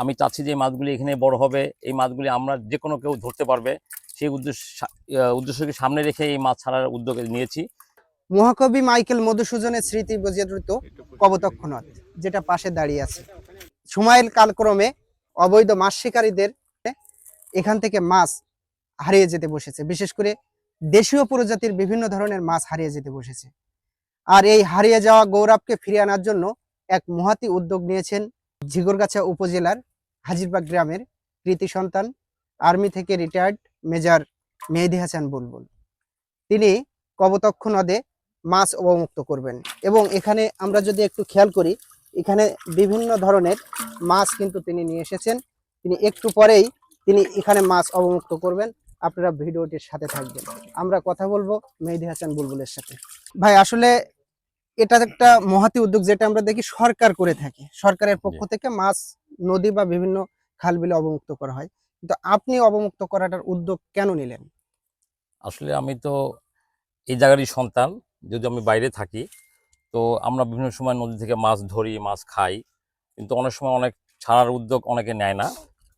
আমি চাচ্ছি যে মাছগুলি এখানে বড় হবে। এই মাছগুলি আমরা যে কোনো কেউ ধরতে পারবে। সেই উদ্দেশ্য উদ্দেশ্যকে সামনে রেখে এই মাছ ছাড়ার উদ্যোগ নিয়েছি। মহাকবি মাইকেল মধুসূদনের স্মৃতি বিজড়িত কবতক্ষ নদ যেটা পাশে দাঁড়িয়ে আছে। সময়ের কালক্রমে অবৈধ মাছ শিকারীদের এখান থেকে মাছ হারিয়ে যেতে বসেছে। বিশেষ করে দেশীয় প্রজাতির বিভিন্ন ধরনের মাছ হারিয়ে যেতে বসেছে। আর এই হারিয়ে যাওয়া গৌরবকে ফিরিয়ে আনার জন্য এক মহাতি উদ্যোগ নিয়েছেন ঝিগরগাছা উপজেলার হাজিরবাগ গ্রামের কৃতি সন্তান, আর্মি থেকে রিটায়ার্ড মেজর মেহেদি হাসান বুলবুল। তিনি কবতক্ষ নদে মাছ অবমুক্ত করবেন এবং এখানে আমরা যদি একটু খেয়াল করি, এখানে বিভিন্ন ধরনের মাছ কিন্তু তিনি নিয়ে এসেছেন। তিনি একটু পরেই তিনি এখানে মাছ অবমুক্ত করবেন। আপনারা ভিডিওটির সাথে থাকবেন। আমরা কথা বলব মেহেদি হাসান বুলবুলের সাথে। ভাই, আসলে এটা একটা মহাতি উদ্যোগ যেটা আমরা দেখি সরকার করে থাকে। সরকারের পক্ষ থেকে মাছ নদী বা বিভিন্ন খাল বিলে অবমুক্ত করা হয়। কিন্তু আপনি অবমুক্ত করাটার উদ্যোগ কেন নিলেন? আসলে আমি তো এই জায়গারই সন্তান যদি আমি বাইরে থাকি তো আমরা বিভিন্ন সময় নদী থেকে মাছ ধরি মাছ খাই। কিন্তু অনেক সময় অনেক ছাড়ার উদ্যোগ অনেকে নেয় না।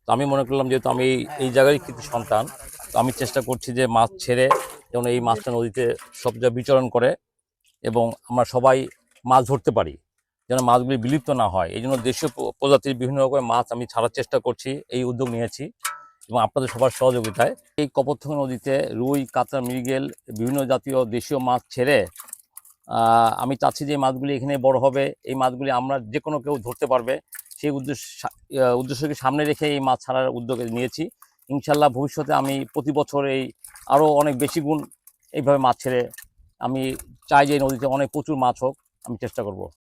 তো আমি মনে করলাম যেহেতু আমি এই জায়গারই কৃতি সন্তান তো আমি চেষ্টা করছি যে মাছ ছেড়ে যেন এই মাছটা নদীতে সব জায়গায় বিচরণ করে। এবং আমরা সবাই মাছ ধরতে পারি, যেন মাছগুলি বিলুপ্ত না হয়। এই জন্য দেশীয় প্রজাতির বিভিন্ন রকমের মাছ আমি ছাড়ার চেষ্টা করছি, এই উদ্যোগ নিয়েছি এবং আপনাদের সবার সহযোগিতায়। এই কপোথং নদীতে রুই, কাতলা, মৃগেল, বিভিন্ন জাতীয় দেশীয় মাছ ছেড়ে আমি চাচ্ছি যে মাছগুলি এখানে বড় হবে। এই মাছগুলি আমরা যে কোনো কেউ ধরতে পারবে। সেই উদ্দেশ্য উদ্দেশ্যকে সামনে রেখে এই মাছ ছাড়ার উদ্যোগে নিয়েছি। ইনশাল্লাহ ভবিষ্যতে আমি প্রতি বছর এই আরও অনেক বেশি গুণ এইভাবে মাছ ছেড়ে আমি চাই যে নদীতে অনেক প্রচুর মাছ হোক আমি চেষ্টা করব।